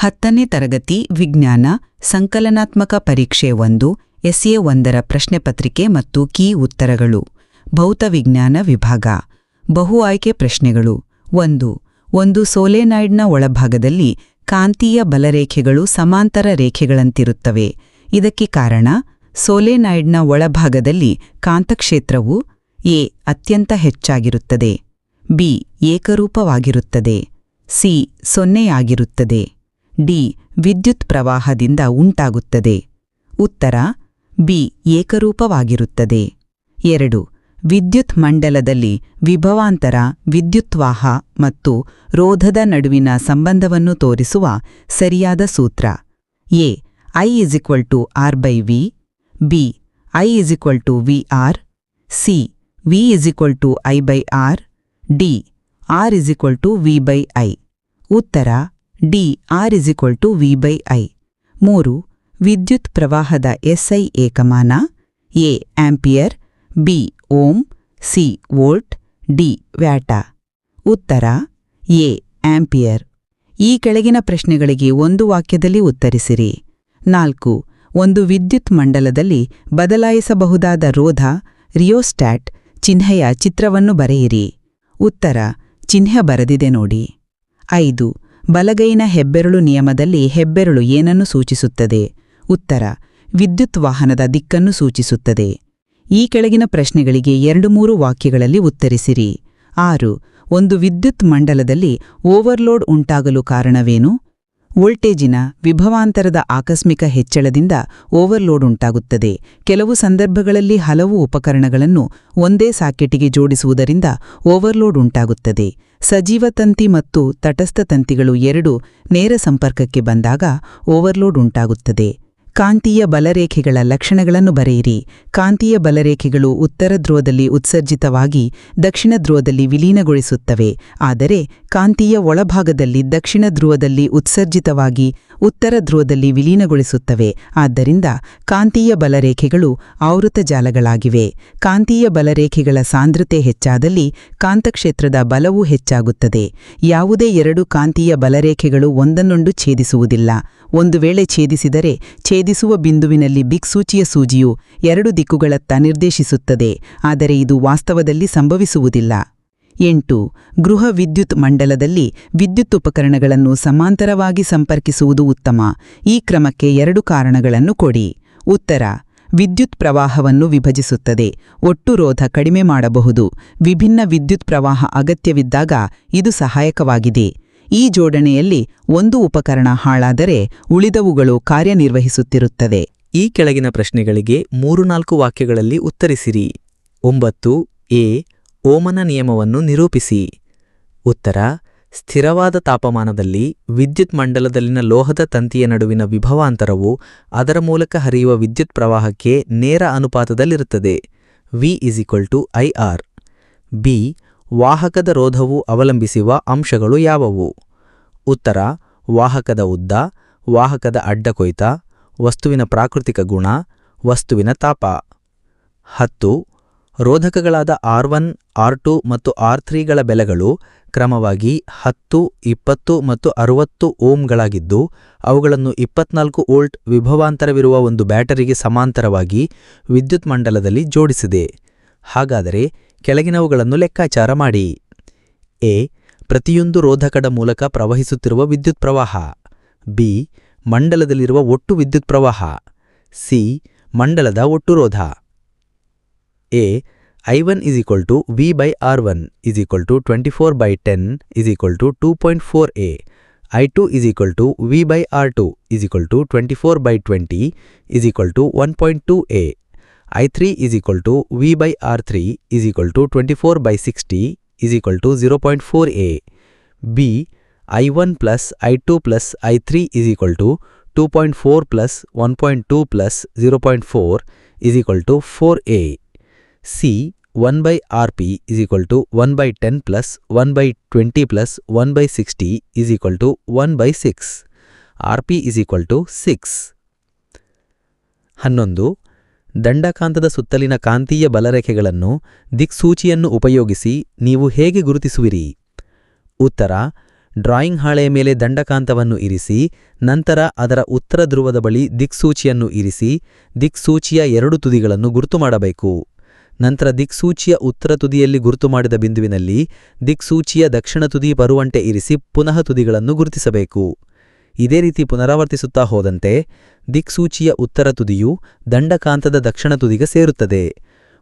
ಹತ್ತನೇ ತರಗತಿ ವಿಜ್ಞಾನ ಸಂಕಲನಾತ್ಮಕ ಪರೀಕ್ಷೆ ಒಂದು, ಎಸ್ಎ ಒಂದರ ಪ್ರಶ್ನೆ ಪತ್ರಿಕೆ ಮತ್ತು ಕೀ ಉತ್ತರಗಳು. ಭೌತವಿಜ್ಞಾನ ವಿಭಾಗ. ಬಹು ಆಯ್ಕೆ ಪ್ರಶ್ನೆಗಳು. ಒಂದು ಒಂದು ಸೋಲೆನಾಯ್ಡ್ನ ಒಳಭಾಗದಲ್ಲಿ ಕಾಂತೀಯ ಬಲರೇಖೆಗಳು ಸಮಾಂತರ ರೇಖೆಗಳಂತಿರುತ್ತವೆ. ಇದಕ್ಕೆ ಕಾರಣ, ಸೋಲೆನಾಯ್ಡ್ನ ಒಳಭಾಗದಲ್ಲಿ ಕಾಂತಕ್ಷೇತ್ರವು ಎ ಅತ್ಯಂತ ಹೆಚ್ಚಾಗಿರುತ್ತದೆ, ಬಿ ಏಕರೂಪವಾಗಿರುತ್ತದೆ, ಸಿ ಸೊನ್ನೆಯಾಗಿರುತ್ತದೆ. ಡಿ ವಿದ್ಯುತ್ ಪ್ರವಾಹದಿಂದ ಉಂಟಾಗುತ್ತದೆ. ಉತ್ತರ, ಬಿ ಏಕರೂಪವಾಗಿರುತ್ತದೆ. ಎರಡು, ವಿದ್ಯುತ್ ಮಂಡಲದಲ್ಲಿ ವಿಭವಾಂತರ, ವಿದ್ಯುತ್ವಾಹ ಮತ್ತು ರೋಧದ ನಡುವಿನ ಸಂಬಂಧವನ್ನು ತೋರಿಸುವ ಸರಿಯಾದ ಸೂತ್ರ. A, I is equal to R by V, B, I is equal to V R, C, V is equal to I by R, D, R is equal to V by I. ಉತ್ತರ D R is equal to V by I. ಮೂರು, ವಿದ್ಯುತ್ ಪ್ರವಾಹದ SI ಏಕಮಾನ. A, ampere. B ohm C, volt. D, watt. ಉತ್ತರ, A, ampere. ಈ ಕೆಳಗಿನ ಪ್ರಶ್ನೆಗಳಿಗೆ ಒಂದು ವಾಕ್ಯದಲ್ಲಿ ಉತ್ತರಿಸಿರಿ. ನಾಲ್ಕು, ಒಂದು ವಿದ್ಯುತ್ ಮಂಡಲದಲ್ಲಿ ಬದಲಾಯಿಸಬಹುದಾದ ರೋಧ ರಿಯೋಸ್ಟ್ಯಾಟ್ ಚಿಹ್ನೆಯ ಚಿತ್ರವನ್ನು ಬರೆಯಿರಿ. ಉತ್ತರ, ಚಿಹ್ನೆ ಬರೆದಿದೆ ನೋಡಿ. ಐದು ಬಲಗೈನ ಹೆಬ್ಬೆರಳು ನಿಯಮದಲ್ಲಿ ಹೆಬ್ಬೆರಳು ಏನನ್ನು ಸೂಚಿಸುತ್ತದೆ? ಉತ್ತರ, ವಿದ್ಯುತ್ ವಾಹನದ ದಿಕ್ಕನ್ನು ಸೂಚಿಸುತ್ತದೆ. ಈ ಕೆಳಗಿನ ಪ್ರಶ್ನೆಗಳಿಗೆ ಎರಡು ಮೂರು ವಾಕ್ಯಗಳಲ್ಲಿ ಉತ್ತರಿಸಿರಿ. ಆರು, ಒಂದು ವಿದ್ಯುತ್ ಮಂಡಲದಲ್ಲಿ ಓವರ್ಲೋಡ್ ಉಂಟಾಗಲು ಕಾರಣವೇನು? ವೋಲ್ಟೇಜಿನ ವಿಭವಾಂತರದ ಆಕಸ್ಮಿಕ ಹೆಚ್ಚಳದಿಂದ ಓವರ್ಲೋಡ್ ಉಂಟಾಗುತ್ತದೆ. ಕೆಲವು ಸಂದರ್ಭಗಳಲ್ಲಿ ಹಲವು ಉಪಕರಣಗಳನ್ನು ಒಂದೇ ಸಾಕೆಟಿಗೆ ಜೋಡಿಸುವುದರಿಂದ ಓವರ್ಲೋಡ್ ಉಂಟಾಗುತ್ತದೆ. ಸಜೀವ ತಂತಿ ಮತ್ತು ತಟಸ್ಥ ತಂತಿಗಳು ಎರಡು ನೇರ ಸಂಪರ್ಕಕ್ಕೆ ಬಂದಾಗ ಓವರ್ಲೋಡ್ ಉಂಟಾಗುತ್ತದೆ. ಕಾಂತೀಯ ಬಲರೇಖೆಗಳ ಲಕ್ಷಣಗಳನ್ನು ಬರೆಯಿರಿ. ಕಾಂತೀಯ ಬಲರೇಖೆಗಳು ಉತ್ತರ ಧ್ರುವದಲ್ಲಿ ಉತ್ಸರ್ಜಿತವಾಗಿ ದಕ್ಷಿಣ ಧ್ರುವದಲ್ಲಿ ವಿಲೀನಗೊಳಿಸುತ್ತವೆ. ಆದರೆ ಕಾಂತೀಯ ಒಳಭಾಗದಲ್ಲಿ ದಕ್ಷಿಣ ಧ್ರುವದಲ್ಲಿ ಉತ್ಸರ್ಜಿತವಾಗಿ ಉತ್ತರ ಧ್ರುವದಲ್ಲಿ ವಿಲೀನಗೊಳಿಸುತ್ತವೆ. ಆದ್ದರಿಂದ ಕಾಂತೀಯ ಬಲರೇಖೆಗಳು ಆವೃತ ಜಾಲಗಳಾಗಿವೆ. ಕಾಂತೀಯ ಬಲರೇಖೆಗಳ ಸಾಂದ್ರತೆ ಹೆಚ್ಚಾದಲ್ಲಿ ಕಾಂತಕ್ಷೇತ್ರದ ಬಲವೂ ಹೆಚ್ಚಾಗುತ್ತದೆ. ಯಾವುದೇ ಎರಡು ಕಾಂತೀಯ ಬಲರೇಖೆಗಳು ಒಂದನ್ನೊಂದು ಛೇದಿಸುವುದಿಲ್ಲ. ಒಂದು ವೇಳೆ ಛೇದಿಸಿದರೆ ಛೇದಿಸುವ ಬಿಂದುವಿನಲ್ಲಿ ಬಿಕ್ಸೂಚಿಯ ಸೂಜಿಯು ಎರಡು ದಿಕ್ಕುಗಳತ್ತ ನಿರ್ದೇಶಿಸುತ್ತದೆ, ಆದರೆ ಇದು ವಾಸ್ತವದಲ್ಲಿ ಸಂಭವಿಸುವುದಿಲ್ಲ. ಎಂಟು, ಗೃಹ ವಿದ್ಯುತ್ ಮಂಡಲದಲ್ಲಿ ವಿದ್ಯುತ್ ಉಪಕರಣಗಳನ್ನು ಸಮಾಂತರವಾಗಿ ಸಂಪರ್ಕಿಸುವುದು ಉತ್ತಮ. ಈ ಕ್ರಮಕ್ಕೆ ಎರಡು ಕಾರಣಗಳನ್ನು ಕೊಡಿ. ಉತ್ತರ, ವಿದ್ಯುತ್ ಪ್ರವಾಹವನ್ನು ವಿಭಜಿಸುತ್ತದೆ, ಒಟ್ಟು ರೋಧ ಕಡಿಮೆ ಮಾಡಬಹುದು. ವಿಭಿನ್ನ ವಿದ್ಯುತ್ ಪ್ರವಾಹ ಅಗತ್ಯವಿದ್ದಾಗ ಇದು ಸಹಾಯಕವಾಗಿದೆ. ಈ ಜೋಡಣೆಯಲ್ಲಿ ಒಂದು ಉಪಕರಣ ಹಾಳಾದರೆ ಉಳಿದವುಗಳು ಕಾರ್ಯನಿರ್ವಹಿಸುತ್ತಿರುತ್ತದೆ ಈ ಕೆಳಗಿನ ಪ್ರಶ್ನೆಗಳಿಗೆ ಮೂರು ನಾಲ್ಕು ವಾಕ್ಯಗಳಲ್ಲಿ ಉತ್ತರಿಸಿರಿ. ಒಂಬತ್ತು, ಎ, ಓಮನ ನಿಯಮವನ್ನು ನಿರೂಪಿಸಿ. ಉತ್ತರ, ಸ್ಥಿರವಾದ ತಾಪಮಾನದಲ್ಲಿ ವಿದ್ಯುತ್ ಮಂಡಲದಲ್ಲಿನ ಲೋಹದ ತಂತಿಯ ನಡುವಿನ ವಿಭವಾಂತರವು ಅದರ ಮೂಲಕ ಹರಿಯುವ ವಿದ್ಯುತ್ ಪ್ರವಾಹಕ್ಕೆ ನೇರ ಅನುಪಾತದಲ್ಲಿರುತ್ತದೆ. V is equal to I R B ವಾಹಕದ ರೋಧವು ಅವಲಂಬಿಸುವ ಅಂಶಗಳು ಯಾವುವು? ಉತ್ತರ, ವಾಹಕದ ಉದ್ದ, ವಾಹಕದ ಅಡ್ಡಕೊಯ್ತ ವಸ್ತುವಿನ ಪ್ರಾಕೃತಿಕ ಗುಣ, ವಸ್ತುವಿನ ತಾಪ. ಹತ್ತು, ರೋಧಕಗಳಾದ ಆರ್ ಒನ್, ಆರ್ ಟು ಮತ್ತು ಆರ್ ತ್ರೀಗಳ ಬೆಲೆಗಳು ಕ್ರಮವಾಗಿ ಹತ್ತು, ಇಪ್ಪತ್ತು ಮತ್ತು ಅರುವತ್ತು ಓಮ್ಗಳಾಗಿದ್ದು, ಅವುಗಳನ್ನು ಇಪ್ಪತ್ನಾಲ್ಕು ವೋಲ್ಟ್ ವಿಭವಾಂತರವಿರುವ ಒಂದು ಬ್ಯಾಟರಿಗೆ ಸಮಾಂತರವಾಗಿ ವಿದ್ಯುತ್ ಮಂಡಲದಲ್ಲಿ ಜೋಡಿಸಿದೆ. ಹಾಗಾದರೆ ಕೆಳಗಿನವುಗಳನ್ನು ಲೆಕ್ಕಾಚಾರ ಮಾಡಿ. ಎ. ಪ್ರತಿಯೊಂದು ರೋಧಕದ ಮೂಲಕ ಪ್ರವಹಿಸುತ್ತಿರುವ ವಿದ್ಯುತ್ ಪ್ರವಾಹ. ಬಿ. ಮಂಡಲದಲ್ಲಿರುವ ಒಟ್ಟು ವಿದ್ಯುತ್ ಪ್ರವಾಹ. ಸಿ. ಮಂಡಲದ ಒಟ್ಟು ರೋಧ. A. I one is equal to V by R one is equal to twenty four by ten is equal to two point four A. I two is equal to V by R two is equal to twenty four by twenty is equal to one point two A. I three is equal to V by R three is equal to twenty four by sixty is equal to zero point four A B I one plus I two plus I three is equal to two point four plus one point two plus zero point four is equal to four A C one by R P is equal to one by ten plus one by twenty plus one by sixty is equal to one by six R P is equal to six ಹನ್ನೊಂದು ದಂಡಕಾಂತದ ಸುತ್ತಲಿನ ಕಾಂತೀಯ ಬಲರೇಖೆಗಳನ್ನು ದಿಕ್ಸೂಚಿಯನ್ನು ಉಪಯೋಗಿಸಿ ನೀವು ಹೇಗೆ ಗುರುತಿಸುವಿರಿ? ಉತ್ತರ, drawing ಹಾಳೆಯ ಮೇಲೆ ದಂಡಕಾಂತವನ್ನು ಇರಿಸಿ, ನಂತರ ಅದರ ಉತ್ತರ ಧ್ರುವದ ಬಳಿ ದಿಕ್ಸೂಚಿಯನ್ನು ಇರಿಸಿ, ದಿಕ್ಸೂಚಿಯ ಎರಡು ತುದಿಗಳನ್ನು ಗುರುತು ಮಾಡಬೇಕು. ನಂತರ ದಿಕ್ಸೂಚಿಯ ಉತ್ತರ ತುದಿಯಲ್ಲಿ ಗುರುತು ಮಾಡಿದ ಬಿಂದುವಿನಲ್ಲಿ ದಿಕ್ಸೂಚಿಯ ದಕ್ಷಿಣ ತುದಿ ಬರುವಂತೆ ಇರಿಸಿ ಪುನಃ ತುದಿಗಳನ್ನು ಗುರುತಿಸಬೇಕು. ಇದೇ ರೀತಿ ಪುನರಾವರ್ತಿಸುತ್ತಾ ಹೋದಂತೆ ದಿಕ್ಸೂಚಿಯ ಉತ್ತರ ತುದಿಯು ದಂಡಕಾಂತದ ದಕ್ಷಿಣ ತುದಿಗೆ ಸೇರುತ್ತದೆ.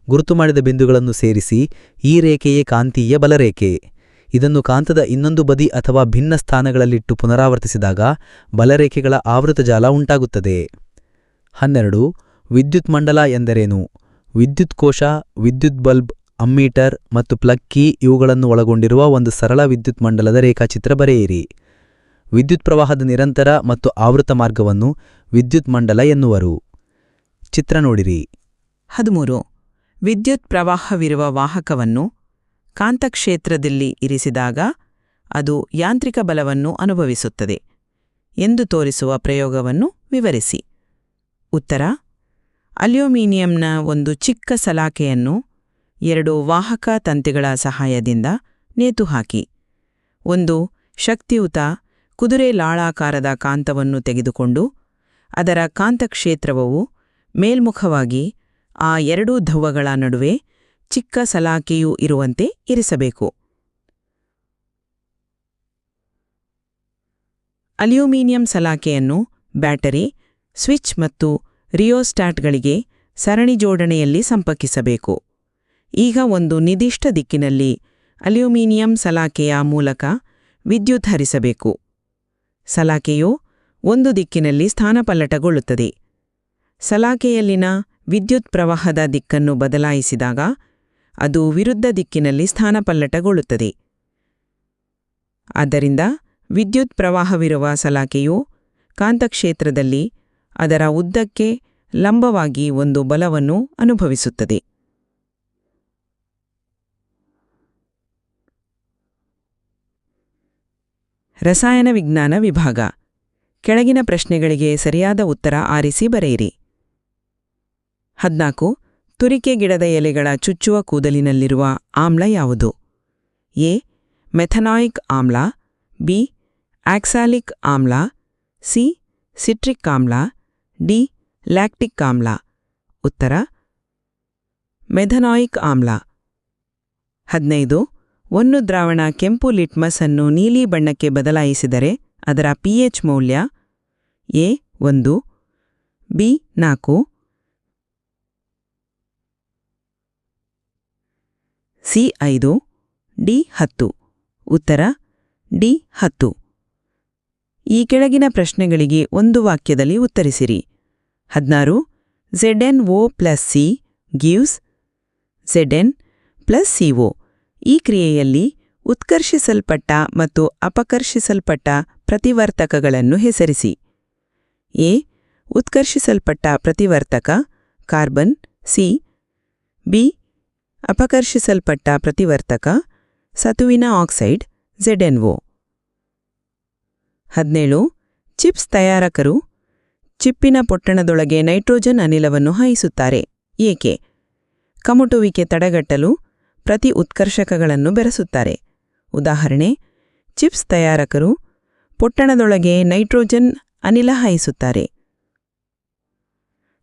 ಗುರುತು ಮಾಡಿದ ಬಿಂದುಗಳನ್ನು ಸೇರಿಸಿ ಈ ರೇಖೆಯೇ ಕಾಂತೀಯ ಬಲರೇಖೆ. ಇದನ್ನು ಕಾಂತದ ಇನ್ನೊಂದು ಬದಿ ಅಥವಾ ಭಿನ್ನ ಸ್ಥಾನಗಳಲ್ಲಿಟ್ಟು ಪುನರಾವರ್ತಿಸಿದಾಗ ಬಲರೇಖೆಗಳ ಆವೃತಜಾಲ ಉಂಟಾಗುತ್ತದೆ. ಹನ್ನೆರಡು, ವಿದ್ಯುತ್ ಮಂಡಲ ಎಂದರೇನು? ವಿದ್ಯುತ್ ಕೋಶ, ವಿದ್ಯುತ್ ಬಲ್ಬ್, ಅಮ್ಮೀಟರ್ ಮತ್ತು ಪ್ಲಗ್ ಕೀ ಇವುಗಳನ್ನು ಒಳಗೊಂಡಿರುವ ಒಂದು ಸರಳ ವಿದ್ಯುತ್ ಮಂಡಲದ ರೇಖಾಚಿತ್ರ ಬರೆಯಿರಿ. ವಿದ್ಯುತ್ ಪ್ರವಾಹದ ನಿರಂತರ ಮತ್ತು ಆವೃತ ಮಾರ್ಗವನ್ನು ವಿದ್ಯುತ್ ಮಂಡಲ ಎನ್ನುವರು. ಚಿತ್ರ ನೋಡಿರಿ. ಹದಿಮೂರು. ವಿದ್ಯುತ್ ಪ್ರವಾಹವಿರುವ ವಾಹಕವನ್ನು ಕಾಂತಕ್ಷೇತ್ರದಲ್ಲಿ ಇರಿಸಿದಾಗ ಅದು ಯಾಂತ್ರಿಕ ಬಲವನ್ನು ಅನುಭವಿಸುತ್ತದೆ ಎಂದು ತೋರಿಸುವ ಪ್ರಯೋಗವನ್ನು ವಿವರಿಸಿ. ಉತ್ತರ. ಅಲ್ಯೂಮಿನಿಯಂನ ಒಂದು ಚಿಕ್ಕ ಸಲಾಕೆಯನ್ನು ಎರಡು ವಾಹಕ ತಂತಿಗಳ ಸಹಾಯದಿಂದ ನೇತುಹಾಕಿ. ಒಂದು ಶಕ್ತಿಯುತ ಕುದುರೆ ಲಾಳಾಕಾರದ ಕಾಂತವನ್ನು ತೆಗೆದುಕೊಂಡು ಅದರ ಕಾಂತಕ್ಷೇತ್ರವು ಮೇಲ್ಮುಖವಾಗಿ ಆ ಎರಡೂ ಧವ್ವಗಳ ನಡುವೆ ಚಿಕ್ಕ ಸಲಾಕೆಯೂ ಇರುವಂತೆ ಇರಿಸಬೇಕು. ಅಲ್ಯೂಮಿನಿಯಂ ಸಲಾಕೆಯನ್ನು ಬ್ಯಾಟರಿ, ಸ್ವಿಚ್ ಮತ್ತು ರಿಯೋಸ್ಟ್ಯಾಟ್ಗಳಿಗೆ ಸರಣಿ ಜೋಡಣೆಯಲ್ಲಿ ಸಂಪರ್ಕಿಸಬೇಕು. ಈಗ ಒಂದು ನಿರ್ದಿಷ್ಟ ದಿಕ್ಕಿನಲ್ಲಿ ಅಲ್ಯೂಮಿನಿಯಂ ಸಲಾಕೆಯ ಮೂಲಕ ವಿದ್ಯುತ್ ಹರಿಸಬೇಕು. ಸಲಾಕೆಯು ಒಂದು ದಿಕ್ಕಿನಲ್ಲಿ ಸ್ಥಾನಪಲ್ಲಟಗೊಳ್ಳುತ್ತದೆ. ಸಲಾಕೆಯಲ್ಲಿನ ವಿದ್ಯುತ್ ಪ್ರವಾಹದ ದಿಕ್ಕನ್ನು ಬದಲಾಯಿಸಿದಾಗ ಅದು ವಿರುದ್ಧ ದಿಕ್ಕಿನಲ್ಲಿ ಸ್ಥಾನಪಲ್ಲಟಗೊಳ್ಳುತ್ತದೆ. ಆದ್ದರಿಂದ ವಿದ್ಯುತ್ ಪ್ರವಾಹವಿರುವ ಸಲಾಕೆಯು ಕಾಂತಕ್ಷೇತ್ರದಲ್ಲಿ ಅದರ ಉದ್ದಕ್ಕೆ ಲಂಬವಾಗಿ ಒಂದು ಬಲವನ್ನು ಅನುಭವಿಸುತ್ತದೆ. ರಸಾಯನ ವಿಜ್ಞಾನ ವಿಭಾಗ. ಕೆಳಗಿನ ಪ್ರಶ್ನೆಗಳಿಗೆ ಸರಿಯಾದ ಉತ್ತರ ಆರಿಸಿ ಬರೆಯಿರಿ. ಹದ್ನಾಲ್ಕು. ತುರಿಕೆ ಗಿಡದ ಎಲೆಗಳ ಚುಚ್ಚುವ ಕೂದಲಿನಲ್ಲಿರುವ ಆಮ್ಲ ಯಾವುದು? ಎ. ಮೆಥನಾಯಿಕ್ ಆಮ್ಲ. ಬಿ. ಆಕ್ಸಾಲಿಕ್ ಆಮ್ಲ. ಸಿ. ಸಿಟ್ರಿಕ್ ಆಮ್ಲ. ಡಿ. ಲ್ಯಾಕ್ಟಿಕ್ ಆಮ್ಲ. ಉತ್ತರ. ಮೆಥನಾಯಿಕ್ ಆಮ್ಲ. ಹದಿನೈದು. ಒಂದು ದ್ರಾವಣ ಕೆಂಪು ಲಿಟ್ಮಸ್ ಅನ್ನು ನೀಲಿ ಬಣ್ಣಕ್ಕೆ ಬದಲಾಯಿಸಿದರೆ ಅದರ ಪಿಎಚ್ ಮೌಲ್ಯ ಎ ಒಂದು, ಬಿ ನಾಲ್ಕು, ಸಿ ಐದು, ಡಿ ಹತ್ತು. ಉತ್ತರ, ಡಿ ಹತ್ತು. ಈ ಕೆಳಗಿನ ಪ್ರಶ್ನೆಗಳಿಗೆ ಒಂದು ವಾಕ್ಯದಲ್ಲಿ ಉತ್ತರಿಸಿರಿ. ಹದಿನಾರು ZN O plus C gives ZN plus CO ಈ ಕ್ರಿಯೆಯಲ್ಲಿ ಉತ್ಕರ್ಷಿಸಲ್ಪಟ್ಟ ಮತ್ತು ಅಪಕರ್ಷಿಸಲ್ಪಟ್ಟ ಪ್ರತಿವರ್ತಕಗಳನ್ನು ಹೆಸರಿಸಿ. ಎ. ಉತ್ಕರ್ಷಿಸಲ್ಪಟ್ಟ ಪ್ರತಿವರ್ತಕ, ಕಾರ್ಬನ್. ಸಿ. ಬಿ. ಅಪಕರ್ಷಿಸಲ್ಪಟ್ಟ ಪ್ರತಿವರ್ತಕ, ಸತುವಿನ ಆಕ್ಸೈಡ್ ಝೆಡ್ಎನ್ಒ ಹದಿನೇಳು. ಚಿಪ್ಸ್ ತಯಾರಕರು ಚಿಪ್ಪಿನ ಪೊಟ್ಟಣದೊಳಗೆ ನೈಟ್ರೋಜನ್ ಅನಿಲವನ್ನು ಹಾಯಿಸುತ್ತಾರೆ. ಏಕೆ? ಕಮುಟುವಿಕೆ ತಡೆಗಟ್ಟಲು ಪ್ರತಿ ಉತ್ಕರ್ಷಕಗಳನ್ನು ಬೆರೆಸುತ್ತಾರೆ. ಉದಾಹರಣೆ, ಚಿಪ್ಸ್ ತಯಾರಕರು ಪೊಟ್ಟಣದೊಳಗೆ ನೈಟ್ರೋಜನ್ ಅನಿಲ ಹಾಯಿಸುತ್ತಾರೆ.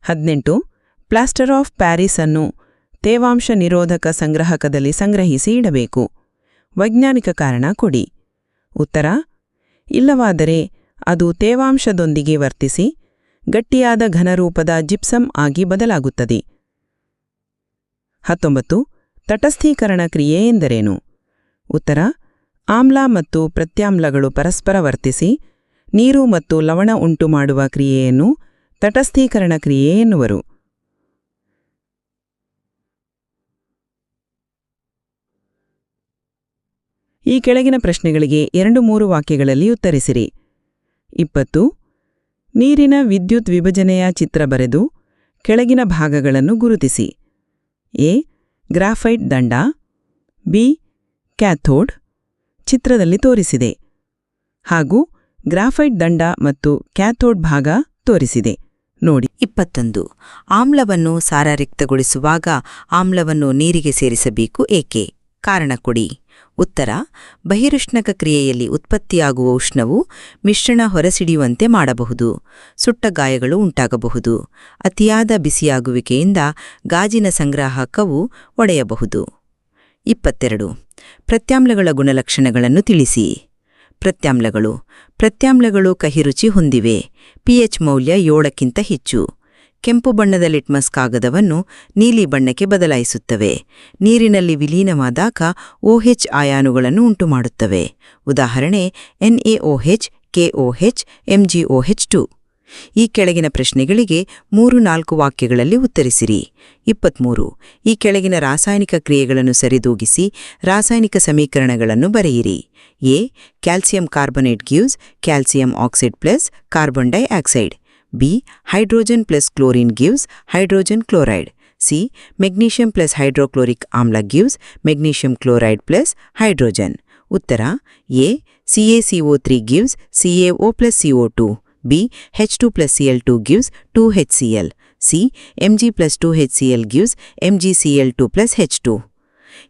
ಹದಿನೆಂಟು, ಪ್ಲಾಸ್ಟರ್ ಆಫ್ ಪ್ಯಾರಿಸ್ ಅನ್ನು ತೇವಾಂಶ ನಿರೋಧಕ ಸಂಗ್ರಹಕದಲ್ಲಿ ಸಂಗ್ರಹಿಸಿ ಇಡಬೇಕು. ವೈಜ್ಞಾನಿಕ ಕಾರಣ ಕೊಡಿ. ಉತ್ತರ, ಇಲ್ಲವಾದರೆ ಅದು ತೇವಾಂಶದೊಂದಿಗೆ ವರ್ತಿಸಿ ಗಟ್ಟಿಯಾದ ಘನರೂಪದ ಜಿಪ್ಸಮ್ ಆಗಿ ಬದಲಾಗುತ್ತದೆ. ಹತ್ತೊಂಬತ್ತು ತಟಸ್ಥೀಕರಣ ಕ್ರಿಯೆ ಎಂದರೇನು? ಉತ್ತರ, ಆಮ್ಲ ಮತ್ತು ಪ್ರತ್ಯಾಮ್ಲಗಳು ಪರಸ್ಪರ ವರ್ತಿಸಿ, ನೀರು ಮತ್ತು ಲವಣ ಉಂಟು ಮಾಡುವ ಕ್ರಿಯೆಯನ್ನು ತಟಸ್ಥೀಕರಣ ಕ್ರಿಯೆ ಎನ್ನುವರು. ಈ ಕೆಳಗಿನ ಪ್ರಶ್ನೆಗಳಿಗೆ ಎರಡು ಮೂರು ವಾಕ್ಯಗಳಲ್ಲಿ ಉತ್ತರಿಸಿರಿ. ಇಪ್ಪತ್ತು, ನೀರಿನ ವಿದ್ಯುತ್ ವಿಭಜನೆಯ ಚಿತ್ರ ಬರೆದು ಕೆಳಗಿನ ಭಾಗಗಳನ್ನು ಗುರುತಿಸಿ. ಎ ಗ್ರಾಫೈಟ್ ದಂಡ. ಬಿ. ಕ್ಯಾಥೋಡ್ ಚಿತ್ರದಲ್ಲಿ ತೋರಿಸಿದೆ. ಹಾಗೂ ಗ್ರಾಫೈಟ್ ದಂಡ ಮತ್ತು ಕ್ಯಾಥೋಡ್ ಭಾಗ ತೋರಿಸಿದೆ. ನೋಡಿ. ಇಪ್ಪತ್ತೊಂದು. ಆಮ್ಲವನ್ನು ಸಾರರಿಕ್ತಗೊಳಿಸುವಾಗ ಆಮ್ಲವನ್ನು ನೀರಿಗೆ ಸೇರಿಸಬೇಕು ಏಕೆ? ಕಾರಣ ಕೊಡಿ. ಉತ್ತರ, ಬಹಿರುಷ್ಣಕ ಕ್ರಿಯೆಯಲ್ಲಿ ಉತ್ಪತ್ತಿಯಾಗುವ ಉಷ್ಣವು ಮಿಶ್ರಣ ಹೊರಸಿಡಿಯುವಂತೆ ಮಾಡಬಹುದು, ಸುಟ್ಟ ಗಾಯಗಳು ಉಂಟಾಗಬಹುದು, ಅತಿಯಾದ ಬಿಸಿಯಾಗುವಿಕೆಯಿಂದ ಗಾಜಿನ ಸಂಗ್ರಾಹಕವು ಒಡೆಯಬಹುದು. ಇಪ್ಪತ್ತೆರಡು, ಪ್ರತ್ಯಾಮ್ಲಗಳ ಗುಣಲಕ್ಷಣಗಳನ್ನು ತಿಳಿಸಿ. ಪ್ರತ್ಯಾಮ್ಲಗಳು ಪ್ರತ್ಯಾಮ್ಲಗಳು ಕಹಿರುಚಿ ಹೊಂದಿವೆ, ಪಿಎಚ್ ಮೌಲ್ಯ ಏಳಕ್ಕಿಂತ ಹೆಚ್ಚು. ಕೆಂಪು ಬಣ್ಣದ ಲಿಟ್ಮಸ್ ಕಾಗದವನ್ನು ನೀಲಿ ಬಣ್ಣಕ್ಕೆ ಬದಲಾಯಿಸುತ್ತವೆ. ನೀರಿನಲ್ಲಿ ವಿಲೀನವಾದಾಗ ಓಹೆಚ್ ಆಯಾನುಗಳನ್ನು ಉಂಟುಮಾಡುತ್ತವೆ. ಉದಾಹರಣೆ ಎನ್ಎಒಹೆಚ್ ಕೆಒಹೆಚ್ ಎಂಜಿಒಹೆಚ್ ಟು. ಈ ಕೆಳಗಿನ ಪ್ರಶ್ನೆಗಳಿಗೆ ಮೂರು ನಾಲ್ಕು ವಾಕ್ಯಗಳಲ್ಲಿ ಉತ್ತರಿಸಿರಿ. ಇಪ್ಪತ್ಮೂರು, ಈ ಕೆಳಗಿನ ರಾಸಾಯನಿಕ ಕ್ರಿಯೆಗಳನ್ನು ಸರಿದೂಗಿಸಿ ರಾಸಾಯನಿಕ ಸಮೀಕರಣಗಳನ್ನು ಬರೆಯಿರಿ. A, calcium carbonate gives calcium oxide plus carbon dioxide. B. Hydrogen plus chlorine gives hydrogen chloride. C. Magnesium plus hydrochloric amla gives magnesium chloride plus hydrogen. Uttara A. CaCO3 gives CaO plus CO2. B. H2 plus Cl2 gives 2HCl. C. Mg plus 2HCl gives MgCl2 plus H2.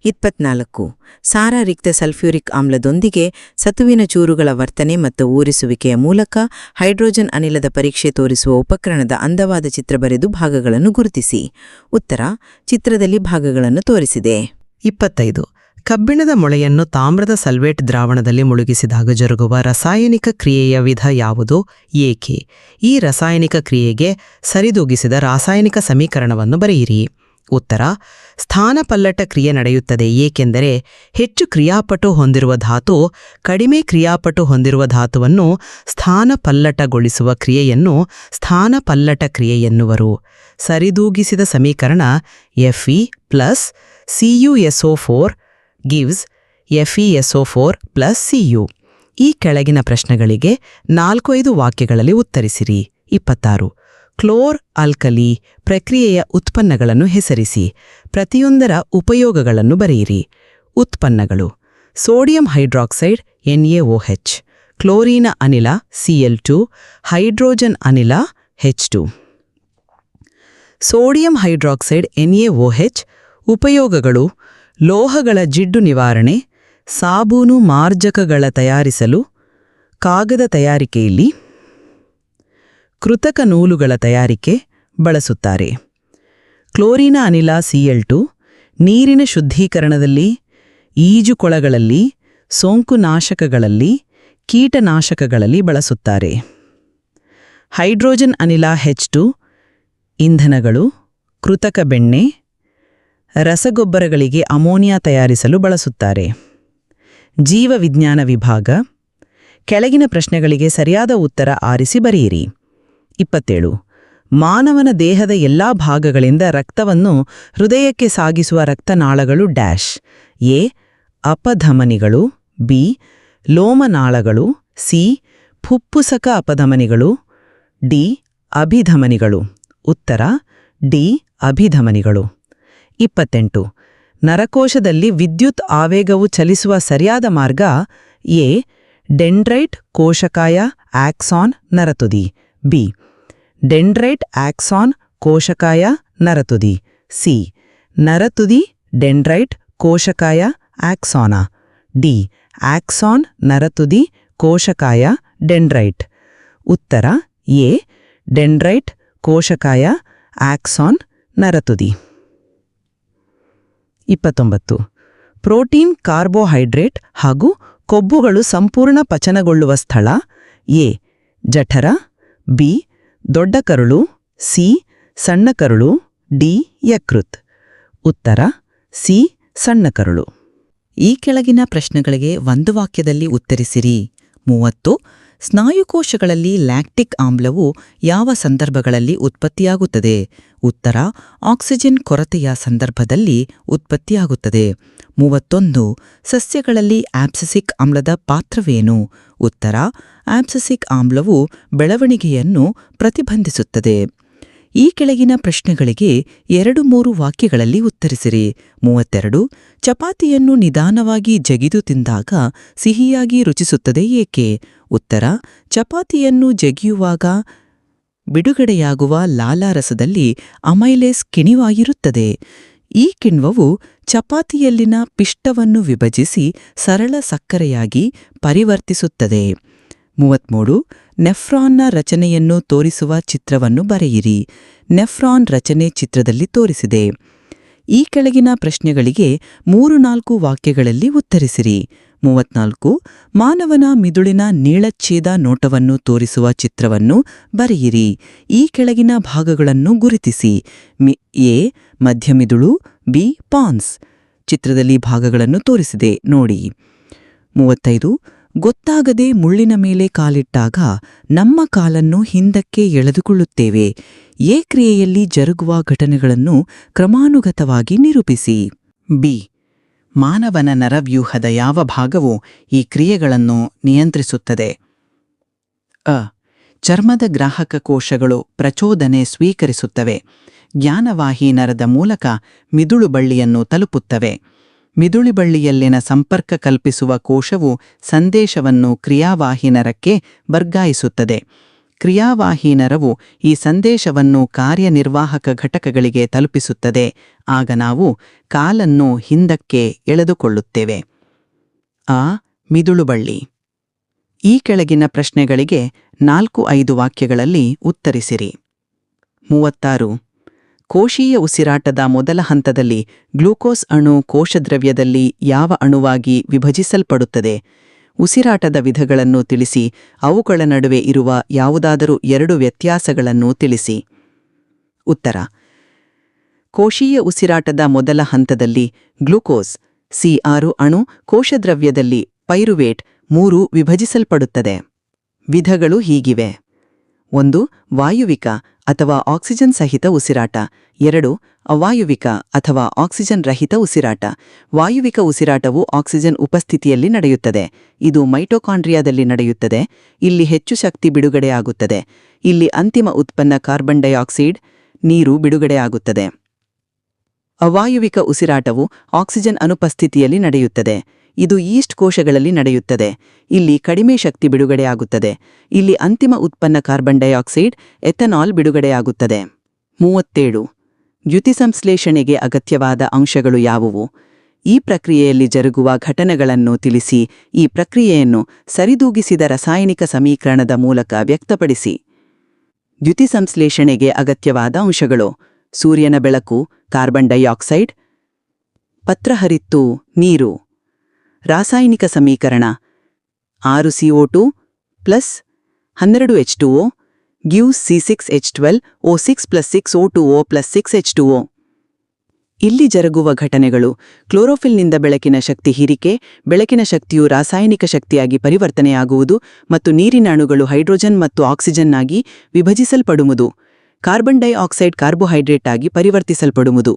ಇಪ್ಪತ್ನಾಲ್ಕು. ಸಾರಾರಿಕ್ತ sulphuric ಆಮ್ಲದೊಂದಿಗೆ ಸತುವಿನ ಚೂರುಗಳ ವರ್ತನೆ ಮತ್ತು ಊರಿಸುವಿಕೆಯ ಮೂಲಕ hydrogen ಅನಿಲದ ಪರೀಕ್ಷೆ ತೋರಿಸುವ ಉಪಕರಣದ ಅಂದವಾದ ಚಿತ್ರ ಬರೆದು ಭಾಗಗಳನ್ನು ಗುರುತಿಸಿ. ಉತ್ತರ, ಚಿತ್ರದಲ್ಲಿ ಭಾಗಗಳನ್ನು ತೋರಿಸಿದೆ. ಇಪ್ಪತ್ತೈದು. ಕಬ್ಬಿಣದ ಮೊಳೆಯನ್ನು ತಾಮ್ರದ ಸಲ್ವೇಟ್ ದ್ರಾವಣದಲ್ಲಿ ಮುಳುಗಿಸಿದಾಗ ಜರುಗುವ ರಾಸಾಯನಿಕ ಕ್ರಿಯೆಯ ವಿಧ ಯಾವುದು? ಏಕೆ? ಈ ರಾಸಾಯನಿಕ ಕ್ರಿಯೆಗೆ ಸರಿದೂಗಿಸಿದ ರಾಸಾಯನಿಕ ಸಮೀಕರಣವನ್ನು ಬರೆಯಿರಿ. ಉತ್ತರ ಸ್ಥಾನಪಲ್ಲಟ ಕ್ರಿಯೆ ನಡೆಯುತ್ತದೆ, ಏಕೆಂದರೆ ಹೆಚ್ಚು ಕ್ರಿಯಾಪಟು ಹೊಂದಿರುವ ಧಾತು, ಕಡಿಮೆ ಕ್ರಿಯಾಪಟು ಹೊಂದಿರುವ ಧಾತುವನ್ನು ಸ್ಥಾನಪಲ್ಲಟಗೊಳಿಸುವ ಕ್ರಿಯೆಯನ್ನು ಸ್ಥಾನಪಲ್ಲಟ ಕ್ರಿಯೆ ಎನ್ನುವರು. ಸರಿದೂಗಿಸಿದ ಸಮೀಕರಣ Fe plus CuSO four gives FeSO four plus Cu ಈ ಕೆಳಗಿನ ಪ್ರಶ್ನೆಗಳಿಗೆ ನಾಲ್ಕು ಐದು ವಾಕ್ಯಗಳಲ್ಲಿ ಉತ್ತರಿಸಿರಿ. ಇಪ್ಪತ್ತಾರು. ಕ್ಲೋರ್ ಆಲ್ಕಲಿ ಪ್ರಕ್ರಿಯೆಯ ಉತ್ಪನ್ನಗಳನ್ನು ಹೆಸರಿಸಿ, ಪ್ರತಿಯೊಂದರ ಉಪಯೋಗಗಳನ್ನು ಬರೆಯಿರಿ. ಉತ್ಪನ್ನಗಳು. ಸೋಡಿಯಂ ಹೈಡ್ರಾಕ್ಸೈಡ್ ಎನ್ಎಒಹೆಚ್ ಕ್ಲೋರಿನ ಅನಿಲ ಸಿಎಲ್ ಟು. ಹೈಡ್ರೋಜನ್ ಅನಿಲ H two. Sodium hydroxide NaOH ಉಪಯೋಗಗಳು. ಲೋಹಗಳ ಜಿಡ್ಡು ನಿವಾರಣೆ. ಸಾಬೂನು ಮಾರ್ಜಕಗಳ ತಯಾರಿಸಲು. ಕಾಗದ ತಯಾರಿಕೆಯಲ್ಲಿ. ಕೃತಕ ನೂಲುಗಳ ತಯಾರಿಕೆ ಬಳಸುತ್ತಾರೆ. ಕ್ಲೋರಿನ ಅನಿಲ ಸಿಎಲ್ ಟು ನೀರಿನ ಶುದ್ಧೀಕರಣದಲ್ಲಿ, ಈಜುಕೊಳಗಳಲ್ಲಿ ಸೋಂಕುನಾಶಕಗಳಲ್ಲಿ ಕೀಟನಾಶಕಗಳಲ್ಲಿ ಬಳಸುತ್ತಾರೆ. ಹೈಡ್ರೋಜನ್ ಅನಿಲ ಹೆಚ್ ಟು ಇಂಧನಗಳು, ಕೃತಕ ಬೆಣ್ಣೆ, ರಸಗೊಬ್ಬರಗಳಿಗೆ ಅಮೋನಿಯಾ ತಯಾರಿಸಲು ಬಳಸುತ್ತಾರೆ. ಜೀವವಿಜ್ಞಾನ ವಿಭಾಗ, ಕೆಳಗಿನ ಪ್ರಶ್ನೆಗಳಿಗೆ ಸರಿಯಾದ ಉತ್ತರ ಆರಿಸಿ ಬರೆಯಿರಿ. ಇಪ್ಪತ್ತೇಳು. ಮಾನವನ ದೇಹದ ಎಲ್ಲಾ ಭಾಗಗಳಿಂದ ರಕ್ತವನ್ನು ಹೃದಯಕ್ಕೆ ಸಾಗಿಸುವ ರಕ್ತನಾಳಗಳು ಡ್ಯಾಶ್. ಎ. ಅಪಧಮನಿಗಳು. ಬಿ. ಲೋಮನಾಳಗಳು. ಸಿ. ಫುಪ್ಪುಸಕ ಅಪಧಮನಿಗಳು. ಡಿ. ಅಭಿಧಮನಿಗಳು. ಉತ್ತರ. ಡಿ. ಅಭಿಧಮನಿಗಳು. ಇಪ್ಪತ್ತೆಂಟು. ನರಕೋಶದಲ್ಲಿ ವಿದ್ಯುತ್ ಆವೇಗವು ಚಲಿಸುವ ಸರಿಯಾದ ಮಾರ್ಗ ಎ. ಡೆಂಡ್ರೈಟ್ ಕೋಶಕಾಯ ಆಕ್ಸಾನ್ ನರತುದಿ. ಬಿ. ಡೆಂಡ್ರೈಟ್ ಆಕ್ಸಾನ್ ಕೋಶಕಾಯ ನರತುದಿ. ಸಿ. ನರತುದಿ ಡೆಂಡ್ರೈಟ್ ಕೋಶಕಾಯ ಆಕ್ಸಾನ. ಡಿ. ಆಕ್ಸಾನ್ ನರತುದಿ ಕೋಶಕಾಯ ಡೆಂಡ್ರೈಟ್. ಉತ್ತರ. ಎ. ಡೆಂಡ್ರೈಟ್ ಕೋಶಕಾಯ ಆಕ್ಸಾನ್ ನರತುದಿ. ಇಪ್ಪತ್ತೊಂಬತ್ತು. ಪ್ರೋಟೀನ್ ಕಾರ್ಬೋಹೈಡ್ರೇಟ್ ಹಾಗೂ ಕೊಬ್ಬುಗಳು ಸಂಪೂರ್ಣ ಪಚನಗೊಳ್ಳುವ ಸ್ಥಳ ಎ. ಜಠರ, ಬಿ. ದೊಡ್ಡ ಕರುಳು, ಸಿ, ಸಣ್ಣ ಕರುಳು, ಡಿ, ಯಕೃತ್. ಉತ್ತರ, ಸಿ, ಸಣ್ಣ ಕರುಳು. ಈ ಕೆಳಗಿನ ಪ್ರಶ್ನೆಗಳಿಗೆ ಒಂದು ವಾಕ್ಯದಲ್ಲಿ ಉತ್ತರಿಸಿರಿ. ಮೂವತ್ತು, ಸ್ನಾಯುಕೋಶಗಳಲ್ಲಿ ಲ್ಯಾಕ್ಟಿಕ್ ಆಮ್ಲವು ಯಾವ ಸಂದರ್ಭಗಳಲ್ಲಿ ಉತ್ಪತ್ತಿಯಾಗುತ್ತದೆ? ಉತ್ತರ, ಆಕ್ಸಿಜನ್ ಕೊರತೆಯ ಸಂದರ್ಭದಲ್ಲಿ ಉತ್ಪತ್ತಿಯಾಗುತ್ತದೆ. ಮೂವತ್ತೊಂದು, ಸಸ್ಯಗಳಲ್ಲಿ ಆಪ್ಸಿಸಿಕ್ ಆಮ್ಲದ ಪಾತ್ರವೇನು? ಉತ್ತರ ಆಪ್ಸಸಿಕ್ ಆಮ್ಲವು ಬೆಳವಣಿಗೆಯನ್ನು ಪ್ರತಿಬಂಧಿಸುತ್ತದೆ. ಈ ಕೆಳಗಿನ ಪ್ರಶ್ನೆಗಳಿಗೆ ಎರಡು ಮೂರು ವಾಕ್ಯಗಳಲ್ಲಿ ಉತ್ತರಿಸಿರಿ. ಮೂವತ್ತೆರಡು, ಚಪಾತಿಯನ್ನು ನಿಧಾನವಾಗಿ ಜಗಿದು ತಿಂದಾಗ ಸಿಹಿಯಾಗಿ ರುಚಿಸುತ್ತದೆ ಏಕೆ? ಉತ್ತರ, ಚಪಾತಿಯನ್ನು ಜಗಿಯುವಾಗ ಬಿಡುಗಡೆಯಾಗುವ ಲಾಲಾರಸದಲ್ಲಿ ಅಮೈಲೇಸ್ ಕಿಣಿವಾಗಿರುತ್ತದೆ ಈ ಕಿಣ್ವವು ಚಪಾತಿಯಲ್ಲಿನ ಪಿಷ್ಟವನ್ನು ವಿಭಜಿಸಿ ಸರಳ ಸಕ್ಕರೆಯಾಗಿ ಪರಿವರ್ತಿಸುತ್ತದೆ. ಮೂವತ್ಮೂರು, ನೆಫ್ರಾನ್ನ ರಚನೆಯನ್ನು ತೋರಿಸುವ ಚಿತ್ರವನ್ನು ಬರೆಯಿರಿ. ನೆಫ್ರಾನ್ ರಚನೆ ಚಿತ್ರದಲ್ಲಿ ತೋರಿಸಿದೆ. ಈ ಕೆಳಗಿನ ಪ್ರಶ್ನೆಗಳಿಗೆ ಮೂರು ನಾಲ್ಕು ವಾಕ್ಯಗಳಲ್ಲಿ ಉತ್ತರಿಸಿರಿ. ಮೂವತ್ನಾಲ್ಕು, ಮಾನವನ ಮಿದುಳಿನ ನೀಳಚ್ಛೇದ ನೋಟವನ್ನು ತೋರಿಸುವ ಚಿತ್ರವನ್ನು ಬರೆಯಿರಿ. ಈ ಕೆಳಗಿನ ಭಾಗಗಳನ್ನು ಗುರುತಿಸಿ. ಎ ಮಧ್ಯಮಿದುಳು ಬಿ, ಪಾನ್ಸ್. ಚಿತ್ರದಲ್ಲಿ ಭಾಗಗಳನ್ನು ತೋರಿಸಿದೆ. ನೋಡಿ. ಮೂವತ್ತೈದು ಗೊತ್ತಾಗದೆ ಮುಳ್ಳಿನ ಮೇಲೆ ಕಾಲಿಟ್ಟಾಗ ನಮ್ಮ ಕಾಲನ್ನು ಹಿಂದಕ್ಕೆ ಎಳೆದುಕೊಳ್ಳುತ್ತೇವೆ. ಎ ಕ್ರಿಯೆಯಲ್ಲಿ ಜರುಗುವ ಘಟನೆಗಳನ್ನು ಕ್ರಮಾನುಗತವಾಗಿ ನಿರೂಪಿಸಿ. ಬಿ. ಮಾನವನ ನರವ್ಯೂಹದ ಯಾವ ಭಾಗವು ಈ ಕ್ರಿಯೆಗಳನ್ನು ನಿಯಂತ್ರಿಸುತ್ತದೆ? ಅ. ಚರ್ಮದ ಗ್ರಾಹಕ ಕೋಶಗಳು ಪ್ರಚೋದನೆ ಸ್ವೀಕರಿಸುತ್ತವೆ. ಜ್ಞಾನವಾಹಿ ನರದ ಮೂಲಕ ಮಿದುಳು ಬಳ್ಳಿಯನ್ನು ತಲುಪುತ್ತವೆ. ಮಿದುಳಿ ಬಳ್ಳಿಯಲ್ಲಿನ ಸಂಪರ್ಕ ಕಲ್ಪಿಸುವ ಕೋಶವು ಸಂದೇಶವನ್ನು ಕ್ರಿಯಾವಾಹಿನರಕ್ಕೆ ವರ್ಗಾಯಿಸುತ್ತದೆ. ಕ್ರಿಯಾವಾಹಿನರವು ಈ ಸಂದೇಶವನ್ನು ಕಾರ್ಯನಿರ್ವಾಹಕ ಘಟಕಗಳಿಗೆ ತಲುಪಿಸುತ್ತದೆ. ಆಗ ನಾವು ಕಾಲನ್ನು ಹಿಂದಕ್ಕೆ ಎಳೆದುಕೊಳ್ಳುತ್ತೇವೆ. ಆ ಮಿದುಳುಬಳ್ಳಿ. ಈ ಕೆಳಗಿನ ಪ್ರಶ್ನೆಗಳಿಗೆ ನಾಲ್ಕು ಐದು ವಾಕ್ಯಗಳಲ್ಲಿ ಉತ್ತರಿಸಿರಿ. ಮೂವತ್ತಾರು. ಕೋಶೀಯ ಉಸಿರಾಟದ ಮೊದಲ ಹಂತದಲ್ಲಿ ಗ್ಲೂಕೋಸ್ ಅಣು ಕೋಶದ್ರವ್ಯದಲ್ಲಿ ಯಾವ ಅಣುವಾಗಿ ವಿಭಜಿಸಲ್ಪಡುತ್ತದೆ? ಉಸಿರಾಟದ ವಿಧಗಳನ್ನು ತಿಳಿಸಿ, ಅವುಗಳ ನಡುವೆ ಇರುವ ಯಾವುದಾದರೂ ಎರಡು ವ್ಯತ್ಯಾಸಗಳನ್ನು ತಿಳಿಸಿ. ಉತ್ತರ. ಕೋಶೀಯ ಉಸಿರಾಟದ ಮೊದಲ ಹಂತದಲ್ಲಿ ಗ್ಲೂಕೋಸ್, ಸಿ ಅಣು ಕೋಶದ್ರವ್ಯದಲ್ಲಿ ಪೈರುವೇಟ್ ಮೂರು ವಿಭಜಿಸಲ್ಪಡುತ್ತದೆ. ವಿಧಗಳು ಹೀಗಿವೆ. ಒಂದು, ವಾಯುವಿಕ ಅಥವಾ ಆಕ್ಸಿಜನ್ ಸಹಿತ ಉಸಿರಾಟ. ಎರಡು, ಅವಾಯುವಿಕ ಅಥವಾ ಆಕ್ಸಿಜನ್ ರಹಿತ ಉಸಿರಾಟ. ವಾಯುವಿಕ ಉಸಿರಾಟವು ಆಕ್ಸಿಜನ್ ಉಪಸ್ಥಿತಿಯಲ್ಲಿ ನಡೆಯುತ್ತದೆ. ಇದು ಮೈಟೋಕಾಂಡ್ರಿಯಾದಲ್ಲಿ ನಡೆಯುತ್ತದೆ. ಇಲ್ಲಿ ಹೆಚ್ಚು ಶಕ್ತಿ ಬಿಡುಗಡೆಯಾಗುತ್ತದೆ. ಇಲ್ಲಿ ಅಂತಿಮ ಉತ್ಪನ್ನ ಕಾರ್ಬನ್ ಡೈಆಕ್ಸೈಡ್, ನೀರು ಬಿಡುಗಡೆಯಾಗುತ್ತದೆ. ಅವಾಯುವಿಕ ಉಸಿರಾಟವು ಆಕ್ಸಿಜನ್ ಅನುಪಸ್ಥಿತಿಯಲ್ಲಿ ನಡೆಯುತ್ತದೆ. ಇದು ಈಸ್ಟ್ ಕೋಶಗಳಲ್ಲಿ ನಡೆಯುತ್ತದೆ. ಇಲ್ಲಿ ಕಡಿಮೆ ಶಕ್ತಿ ಬಿಡುಗಡೆಯಾಗುತ್ತದೆ. ಇಲ್ಲಿ ಅಂತಿಮ ಉತ್ಪನ್ನ ಕಾರ್ಬನ್ ಡೈಆಕ್ಸೈಡ್, ಎಥನಾಲ್ ಬಿಡುಗಡೆಯಾಗುತ್ತದೆ. ಮೂವತ್ತೇಳು. ದ್ಯುತಿಸಂಶ್ಲೇಷಣೆಗೆ ಅಗತ್ಯವಾದ ಅಂಶಗಳು ಯಾವುವು? ಈ ಪ್ರಕ್ರಿಯೆಯಲ್ಲಿ ಜರುಗುವ ಘಟನೆಗಳನ್ನು ತಿಳಿಸಿ, ಈ ಪ್ರಕ್ರಿಯೆಯನ್ನು ಸರಿದೂಗಿಸಿದ ರಾಸಾಯನಿಕ ಸಮೀಕರಣದ ಮೂಲಕ ವ್ಯಕ್ತಪಡಿಸಿ. ದ್ಯುತಿಸಂಶ್ಲೇಷಣೆಗೆ ಅಗತ್ಯವಾದ ಅಂಶಗಳು. ಸೂರ್ಯನ ಬೆಳಕು, ಕಾರ್ಬನ್ ಡೈಆಕ್ಸೈಡ್. ಪತ್ರಹರಿತ್ತು, ನೀರು. ರಾಸಾಯನಿಕ ಸಮೀಕರಣ. ಆರು ಸಿಒ ಟು ಪ್ಲಸ್ ಹನ್ನೆರಡು H two O gives C six H twelve O six plus six O two O plus six H two O ಇಲ್ಲಿ ಜರುಗುವ ಘಟನೆಗಳು ಕ್ಲೋರೋಫಿಲ್ನಿಂದ ಬೆಳಕಿನ ಶಕ್ತಿ ಹೀರಿಕೆ, ಬೆಳಕಿನ ಶಕ್ತಿಯು ರಾಸಾಯನಿಕ ಶಕ್ತಿಯಾಗಿ ಪರಿವರ್ತನೆಯಾಗುವುದು ಮತ್ತು ನೀರಿನ ಅಣುಗಳು ಹೈಡ್ರೋಜನ್ ಮತ್ತು ಆಕ್ಸಿಜನ್ನಾಗಿ ವಿಭಜಿಸಲ್ಪಡುವುದು. ಕಾರ್ಬನ್ ಡೈಆಕ್ಸೈಡ್ ಕಾರ್ಬೋಹೈಡ್ರೇಟ್ ಆಗಿ ಪರಿವರ್ತಿಸಲ್ಪಡುವುದು.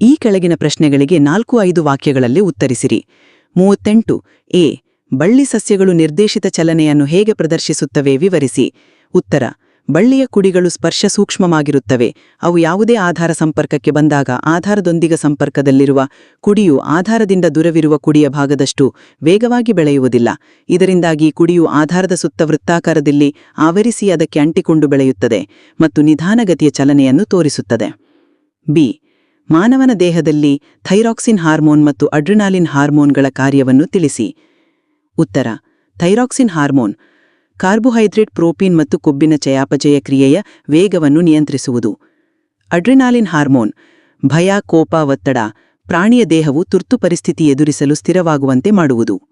ಈ ಕೆಳಗಿನ ಪ್ರಶ್ನೆಗಳಿಗೆ ನಾಲ್ಕು ಐದು ವಾಕ್ಯಗಳಲ್ಲಿ ಉತ್ತರಿಸಿರಿ. ಮೂವತ್ತೆಂಟು, ಎ, ಬಳ್ಳಿ ಸಸ್ಯಗಳು ನಿರ್ದೇಶಿತ ಚಲನೆಯನ್ನು ಹೇಗೆ ಪ್ರದರ್ಶಿಸುತ್ತವೆ ವಿವರಿಸಿ. ಉತ್ತರ, ಬಳ್ಳಿಯ ಕುಡಿಗಳು ಸ್ಪರ್ಶ ಸೂಕ್ಷ್ಮವಾಗಿರುತ್ತವೆ. ಅವು ಯಾವುದೇ ಆಧಾರ ಸಂಪರ್ಕಕ್ಕೆ ಬಂದಾಗ ಆಧಾರದೊಂದಿಗೆ ಸಂಪರ್ಕದಲ್ಲಿರುವ ಕುಡಿಯು ಆಧಾರದಿಂದ ದೂರವಿರುವ ಕುಡಿಯ ಭಾಗದಷ್ಟು ವೇಗವಾಗಿ ಬೆಳೆಯುವುದಿಲ್ಲ. ಇದರಿಂದಾಗಿ ಕುಡಿಯು ಆಧಾರದ ಸುತ್ತ ವೃತ್ತಾಕಾರದಲ್ಲಿ ಆವರಿಸಿ ಅದಕ್ಕೆ ಅಂಟಿಕೊಂಡು ಬೆಳೆಯುತ್ತದೆ ಮತ್ತು ನಿಧಾನಗತಿಯ ಚಲನೆಯನ್ನು ತೋರಿಸುತ್ತದೆ. ಬಿ ಮಾನವನ ದೇಹದಲ್ಲಿ ಥೈರಾಕ್ಸಿನ್ ಹಾರ್ಮೋನ್ ಮತ್ತು ಅಡ್ರಿನಾಲಿನ್ ಹಾರ್ಮೋನ್ಗಳ ಕಾರ್ಯವನ್ನು ತಿಳಿಸಿ. ಉತ್ತರ, ಥೈರಾಕ್ಸಿನ್ ಹಾರ್ಮೋನ್, ಕಾರ್ಬೋಹೈಡ್ರೇಟ್ ಪ್ರೋಟೀನ್ ಮತ್ತು ಕೊಬ್ಬಿನ ಚಯಾಪಚಯ ಕ್ರಿಯೆಯ ವೇಗವನ್ನು ನಿಯಂತ್ರಿಸುವುದು. ಅಡ್ರಿನಾಲಿನ್ ಹಾರ್ಮೋನ್, ಭಯ, ಕೋಪ, ಒತ್ತಡ, ಪ್ರಾಣಿಯ ದೇಹವು ತುರ್ತು ಪರಿಸ್ಥಿತಿ ಎದುರಿಸಲು ಸ್ಥಿರವಾಗುವಂತೆ ಮಾಡುವುದು.